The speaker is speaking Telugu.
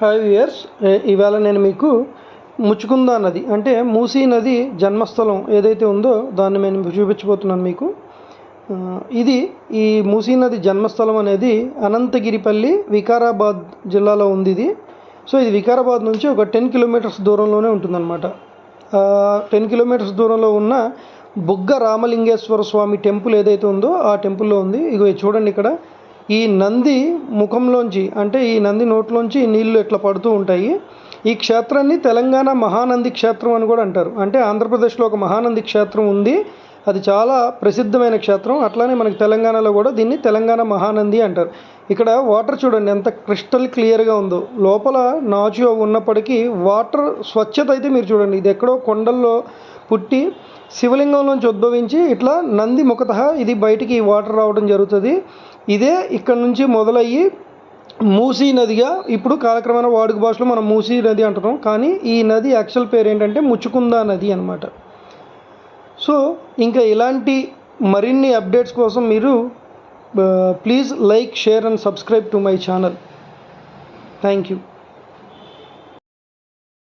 ఫైవ్ ఇయర్స్ ఇవాళ నేను మీకు ముచ్చుకుందా నది అంటే మూసీ నది జన్మస్థలం ఏదైతే ఉందో దాన్ని నేను చూపించబోతున్నాను మీకు. ఇది ఈ మూసీ నది జన్మస్థలం అనేది అనంతగిరిపల్లి వికారాబాద్ జిల్లాలో ఉంది ఇది. సో ఇది వికారాబాద్ నుంచి ఒక టెన్ కిలోమీటర్స్ దూరంలోనే ఉంటుందన్నమాట. టెన్ కిలోమీటర్స్ దూరంలో ఉన్న బుగ్గ రామలింగేశ్వర స్వామి టెంపుల్ ఏదైతే ఉందో ఆ టెంపుల్లో ఉంది. ఇగో చూడండి ఇక్కడ. ఈ నంది ముఖంలోంచి అంటే ఈ నంది నోట్లోంచి నీళ్ళు ఇట్లా పడుతూ ఉంటాయి? ఈ క్షేత్రాన్ని తెలంగాణ మహానంది క్షేత్రం అని కూడా అంటారు. అంటే ఆంధ్రప్రదేశ్లో ఒక మహానంది క్షేత్రం ఉంది. అది చాలా ప్రసిద్ధమైన క్షేత్రం. అట్లానే మనకి తెలంగాణలో కూడా దీన్ని తెలంగాణ మహానంది అంటారు. ఇక్కడ వాటర్ చూడండి ఎంత క్రిస్టల్ క్లియర్గా ఉందో. లోపల నాచు ఉన్నప్పటికీ వాటర్ స్వచ్ఛత అయితే మీరు చూడండి. ఇది ఎక్కడో కొండల్లో పుట్టి శివలింగంలోంచి ఉద్భవించి ఇట్లా నంది ముఖత ఇది బయటికి ఈ వాటర్ రావడం జరుగుతుంది. ఇదే ఇక్కడ నుంచి మొదలయ్యి మూసీ నదిగా ఇప్పుడు కాలక్రమేణా వాడుక భాషలో మనం మూసీ నది అంటున్నాం. కానీ ఈ నది యాక్చువల్ పేరు ఏంటంటే ముచ్చుకుందా నది అనమాట సో ఇంకా ఇలాంటి మరిన్ని అప్డేట్స్ కోసం మీరు please like share and subscribe to my channel. Thank you.